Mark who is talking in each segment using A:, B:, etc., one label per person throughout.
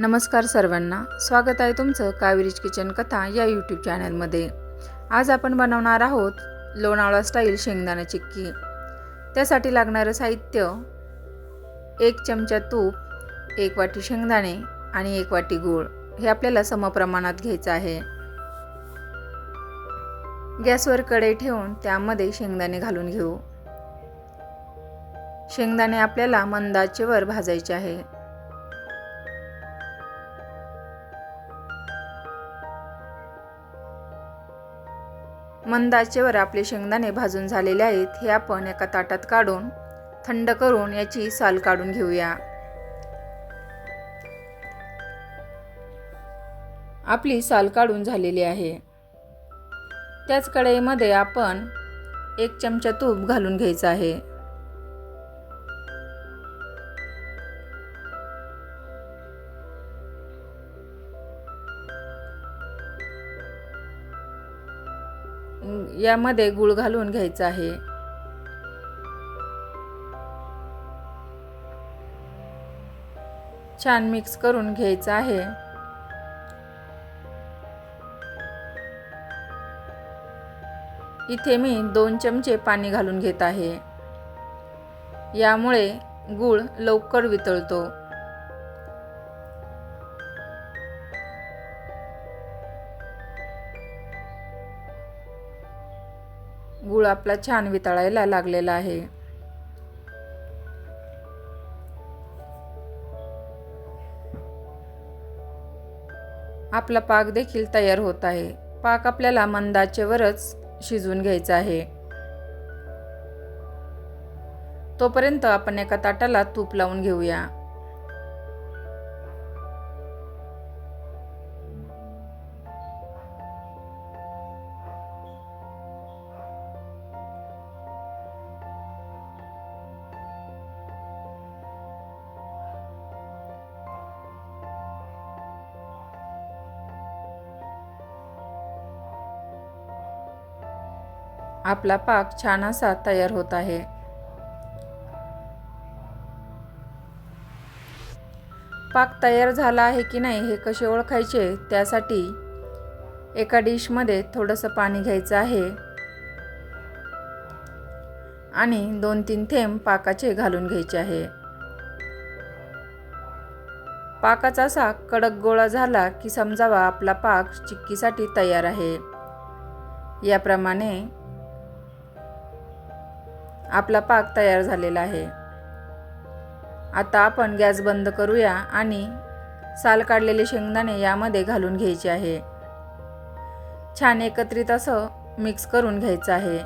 A: नमस्कार सर्वांना. स्वागत आहे तुमचं कावेरीज किचन कथा या यूट्यूब चॅनलमध्ये आज आपण बनवणार आहोत लोणावळा स्टाईल शेंगदाणा चिक्की. त्यासाठी लागणारं साहित्य एक चमचा तूप एक वाटी शेंगदाणे आणि एक वाटी गूळ हे आपल्याला समप्रमाणात घ्यायचं आहे. गॅसवर कढई ठेवून त्यामध्ये शेंगदाणे घालून घेऊ. शेंगदाणे आपल्याला मंदाचेवर भाजायचे आहे. मंद आचेवर आपले शेंगदाणे भाजून झालेले आहेत हे आपण एका ताटात काढून थंड करून याची साल काढून घेऊया. आपली साल काढून झालेली आहे. त्याच कढईमध्ये आपण एक चमचा तूप घालून घ्यायचं आहे. यामध्ये गूळ घालून घ्यायचं आहे. छान मिक्स करून घ्यायचं आहे. इथे मी दोन चमचे पाणी घालून घेत आहे. यामुळे गूळ लवकर वितळतो. गूळ आपला छान वितळायला लागलेला आहे. आपला पाक देखील तयार होत आहे. पाक आपल्याला मंदाचेवरच शिजवून घ्यायचा आहे. तोपर्यंत आपण एका ताटाला तूप लावून घेऊया. आपला पाक छान असा तयार होत आहे. पाक तयार झाला आहे की नाही हे कसे ओळखायचे? त्यासाठी एका डिशमध्ये थोडंसं पाणी घ्यायचं आहे. आणि दोन तीन थेंब पाकाचे घालून घ्यायचे आहे. पाकाचा असा कडक गोळा झाला की समजावा आपला पाक चिक्कीसाठी तयार आहे. याप्रमाणे आपला पाक तयार झालेला आहे. आता आपण गॅस बंद करूया आणि साल काढलेले शेंगदाणे यामध्ये घालून घ्यायचे आहे. छान एकत्रित असं मिक्स करून घ्यायचं आहे.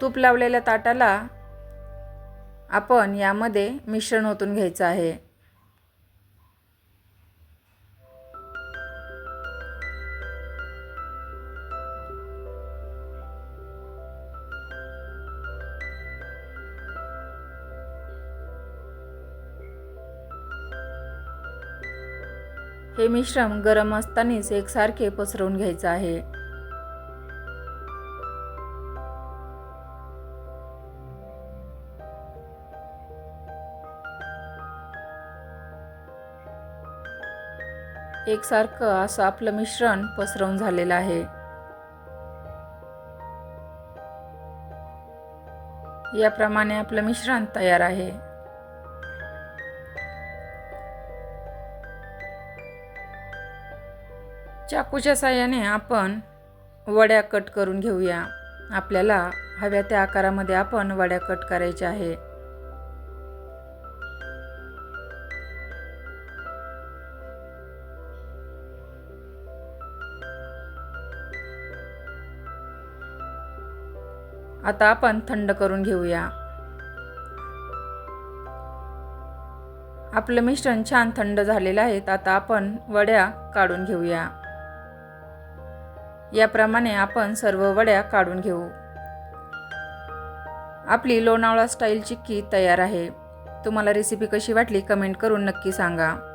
A: तूप लावलेल्या ताटाला आपण यामध्ये मिश्रण ओतून घ्यायचं आहे. हे मिश्रण गरम असतानाच एकसारखे पसरवून घ्यायचं आहे. एकसारखं असं आपलं मिश्रण पसरवून झालेलं आहे. याप्रमाणे आपलं मिश्रण तयार आहे. चाकूच्या साह्याने आपण वड्या कट करून घेऊया. आपल्याला हव्या त्या आकारामध्ये आपण वड्या कट करायच्या आहे. आता आपण थंड करून घेऊया. आपलं मिश्रण छान थंड झालेलं आहे. आता आपण वड्या काढून घेऊया. याप्रमाणे आपण सर्व वड्या काढून घेऊ. आपली लोणावळा स्टाईल चिक्की तयार आहे? तुम्हाला रेसिपी कशी वाटली कमेंट करून नक्की सांगा.